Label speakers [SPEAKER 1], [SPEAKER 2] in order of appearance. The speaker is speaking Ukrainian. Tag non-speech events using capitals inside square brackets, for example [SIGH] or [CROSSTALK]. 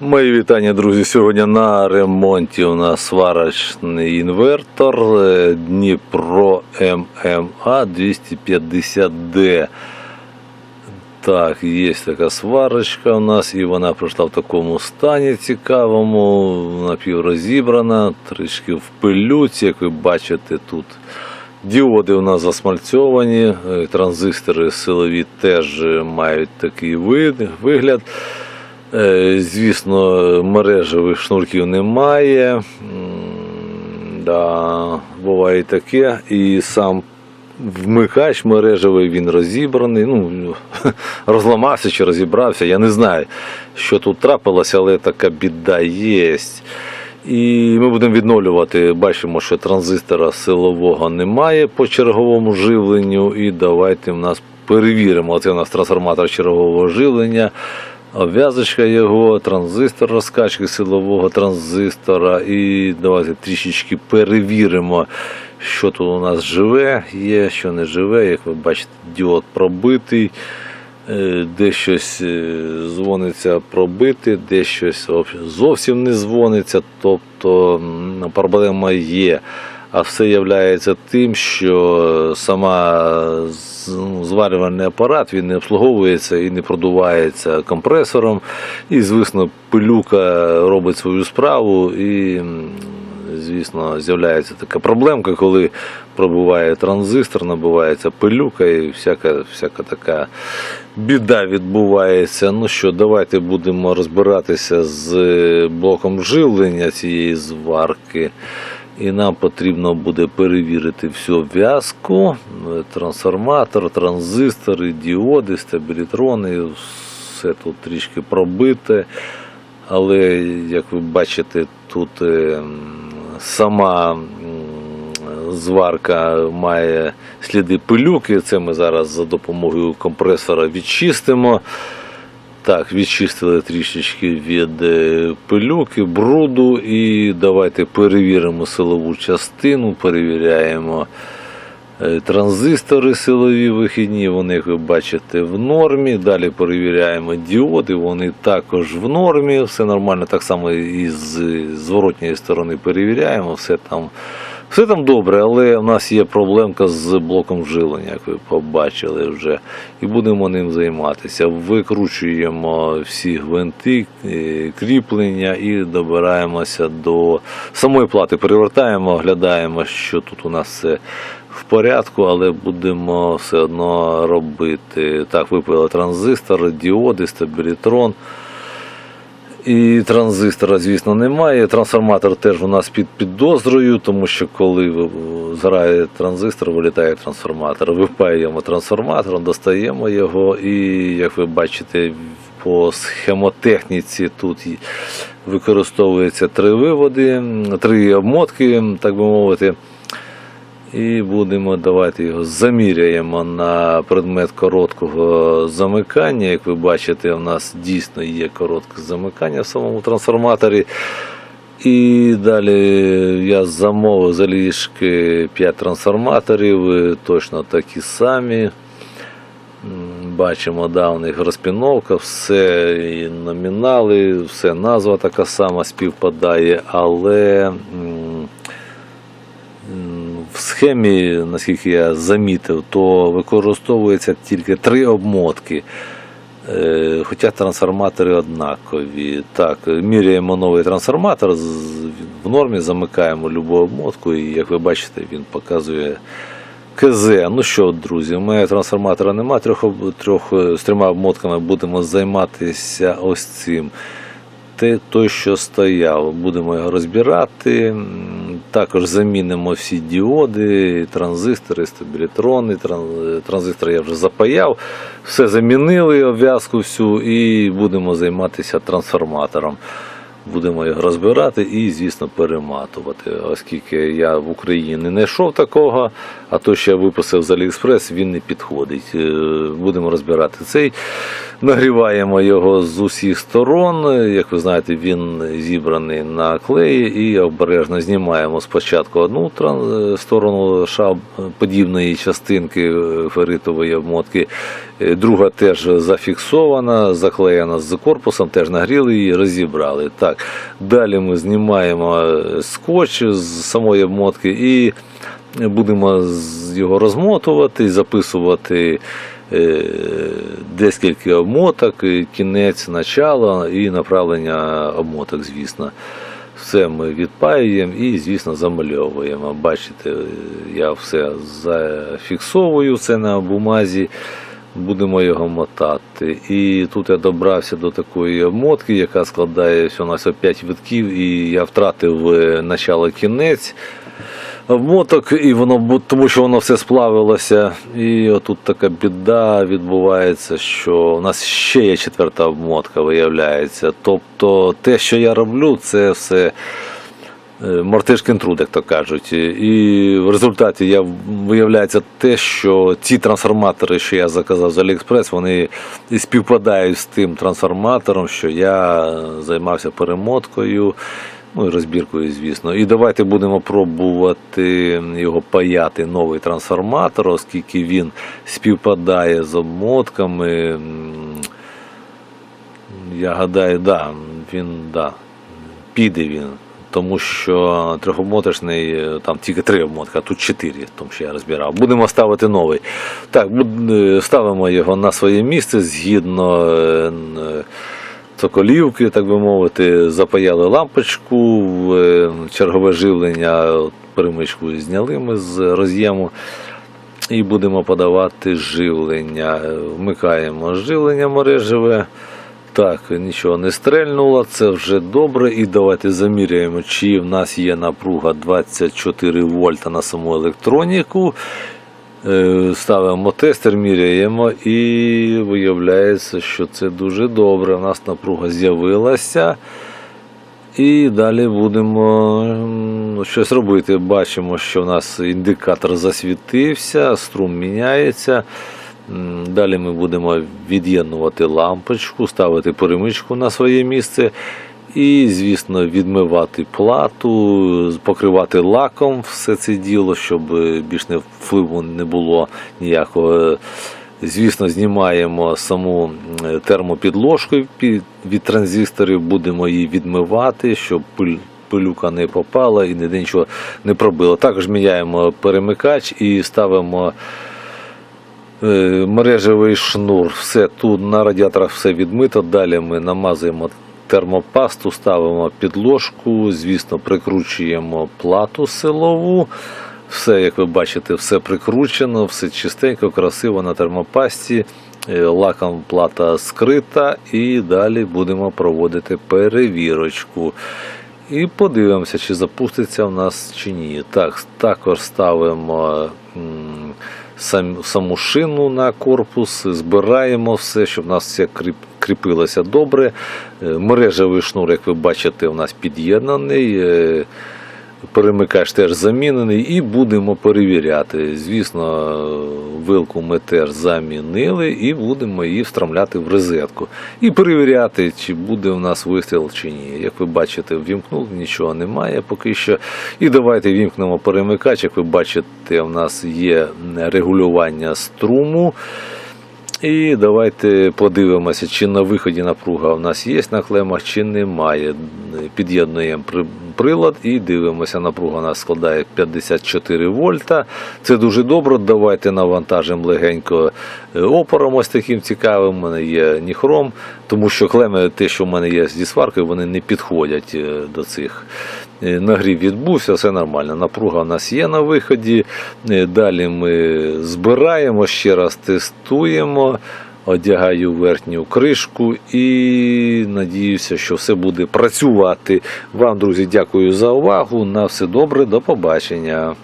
[SPEAKER 1] Мої вітання, друзі. Сьогодні на ремонті у нас сварочний інвертор е, Дніпро ММА 250D. Так, є така сварочка у нас, і вона прийшла в такому стані цікавому, напіврозібрана, трішки в пилюці, як ви бачите, тут діоди у нас засмальцьовані, е, транзистори силові теж мають такий вигляд. Е, Звісно, мережевих шнурків немає. Да, буває таке. І сам вмикач мережевий він розібраний. Ну, [LAUGHS] розламався чи розібрався. Я не знаю, що тут трапилося, але така біда є. І ми будемо відновлювати. Бачимо, що транзистора силового немає по черговому живленню. І давайте в нас перевіримо. Це у нас трансформатор чергового живлення. Обв'язочка його, транзистор розкачки силового транзистора. І давайте трішечки перевіримо, що тут у нас живе, є, що не живе. Як ви бачите, діод пробитий, е, де щось е, дзвониться пробити, де щось зовсім не дзвониться. Тобто проблема є. А все є тим, що сама ну, зварювальний апарат він не обслуговується і не продувається компресором. І, звісно, пилюка робить свою справу і. Звісно, з'являється така проблемка, коли пробуває транзистор, набувається пилюка і всяка, всяка така біда відбувається. Ну що, давайте будемо розбиратися з блоком живлення цієї зварки. І нам потрібно буде перевірити всю в'язку, е, трансформатор, транзистори, діоди, стабілітрони, все тут трішки пробите. Але, як ви бачите, тут е, сама зварка має сліди пилюки. Це ми зараз за допомогою компресора відчистимо. Так, відчистили трішечки від е, пилюки, бруду і давайте перевіримо силову частину, перевіряємо е, транзистори силові вихідні, вони, як ви бачите, в нормі. Далі перевіряємо діоди, вони також в нормі, все нормально. Так само і з зворотньої сторони перевіряємо, все там. Все там добре, але в нас є проблемка з блоком живлення, як ви побачили вже, і будемо ним займатися. Викручуємо всі гвинти, е, кріплення і добираємося до самої плати. Перевертаємо, оглядаємо, що тут у нас все в порядку, але будемо все одно робити. Так, випили транзистор, діоди, стабілітрон. І транзистора, звісно, немає. Трансформатор теж у нас під підозрою, тому що коли згорає транзистор, вилітає трансформатор. Випаюємо трансформатор, достаємо його, і як ви бачите, по схемотехніці тут використовується три виводи, три обмотки, так би мовити. І будемо давайте його заміряємо на предмет короткого замикання. Як ви бачите, у нас дійсно є коротке замикання в самому трансформаторі. І далі я замовив заліжки 5 трансформаторів, точно такі самі. Бачимо, да, у них розпіновка, все і номінали, все назва така сама співпадає, але схемі, наскільки я замітив, то використовується тільки три обмотки. Е, Хоча трансформатори однакові. Так, міряємо новий трансформатор, в нормі замикаємо любу обмотку, і як ви бачите, він показує КЗ. Ну що, друзі, у трансформатора немає, трьох, трьох е, з трьома обмотками будемо займатися ось цим те, той, що стояв. Будемо його розбирати. Також замінимо всі діоди, транзистори, стабілітрони. Тран- Транзистори я вже запаяв. Все замінили, обв'язку всю, і будемо займатися трансформатором. Будемо його розбирати і, звісно, перематувати. Оскільки я в Україні не знайшов такого, а то, що я виписав з Аліекспрес, він не підходить. Е, Будемо розбирати цей. Нагріваємо його з усіх сторон. Як ви знаєте, він зібраний на клеї і обережно знімаємо спочатку одну сторону шаб подібної частинки е, ферритової обмотки. Е, Друга теж зафіксована, заклеєна з корпусом, теж нагріли її, розібрали. Так. Далі ми знімаємо е, скотч з самої обмотки і будемо його розмотувати, записувати е, декілька обмоток, кінець, начало і направлення обмоток, звісно. Все ми відпаюємо і, звісно, замальовуємо. Бачите, я все зафіксовую це на бумазі. Будемо його мотати. І тут я добрався до такої обмотки, яка складає всього на 5 витків, і я втратив е, начало кінець обмоток, і воно тому що воно все сплавилося. І отут така біда відбувається, що у нас ще є четверта обмотка, виявляється. Тобто те, що я роблю, це все. Е, Мартишкин труд, як то кажуть. І в результаті я виявляється те, що ці трансформатори, що я заказав з Аліекспрес, вони і співпадають з тим трансформатором, що я займався перемоткою. Ну і розбіркою, звісно. І давайте будемо пробувати його паяти новий трансформатор, оскільки він співпадає з обмотками. Я гадаю, да, він да, піде він. Тому що трьохомоточний, е, там тільки три обмотки, а тут чотири, тому що я розбирав. Будемо ставити новий. Так, е, ставимо його на своє місце згідно е, цоколівки, так би мовити, запаяли лампочку, чергове живлення, от перемичку зняли ми з роз'єму. І будемо подавати живлення. Вмикаємо живлення мережеве. Так, нічого не стрельнуло, це вже добре. І давайте заміряємо, чи в нас є напруга 24 вольта на саму електроніку. Е, Ставимо тестер, міряємо, і виявляється, що це дуже добре. У нас напруга з'явилася. І далі будемо щось робити. Бачимо, що в нас індикатор засвітився, струм міняється. Далі ми будемо від'єднувати лампочку, ставити перемичку на своє місце. І, звісно, відмивати плату, покривати лаком все це діло, щоб більш не впливу не було ніякого. Звісно, знімаємо саму термопідложку від транзисторів, будемо її відмивати, щоб пилюка не попала і ніде нічого не пробило. Також міняємо перемикач і ставимо мережевий шнур. Все тут на радіаторах все відмито. Далі ми намазуємо термопасту, ставимо підложку, звісно, прикручуємо плату силову. Все, як ви бачите, все прикручено, все чистенько, красиво на термопасті. Е, Лаком плата скрита, і далі будемо проводити перевірочку. І подивимося, чи запуститься в нас чи ні. Так, також ставимо саму шину на корпус, збираємо все, щоб у нас все кріпилося добре. Е, Мережевий шнур, як ви бачите, у нас під'єднаний. Перемикач теж замінений і будемо перевіряти. Звісно, вилку ми теж замінили і будемо її встромляти в розетку. І перевіряти, чи буде у нас вистріл чи ні. Як ви бачите, ввімкнув, нічого немає поки що. І давайте вімкнемо перемикач. Як ви бачите, у нас є регулювання струму. І давайте подивимося, чи на виході напруга у нас є на клемах, чи немає. Під'єднуємо прилад і дивимося, напруга у нас складає 54 вольта. Це дуже добре. Давайте навантажимо легенько е, опором ось таким цікавим. У мене є ніхром, тому що клеми, те, що в мене є зі сваркою, вони не підходять е, до цих. Е, Нагрів відбувся, все нормально. Напруга у нас є на виході. Е, Далі ми збираємо, ще раз тестуємо. Одягаю верхню кришку і надіюся, що все буде працювати. Вам, друзі, дякую за увагу. На все добре, до побачення.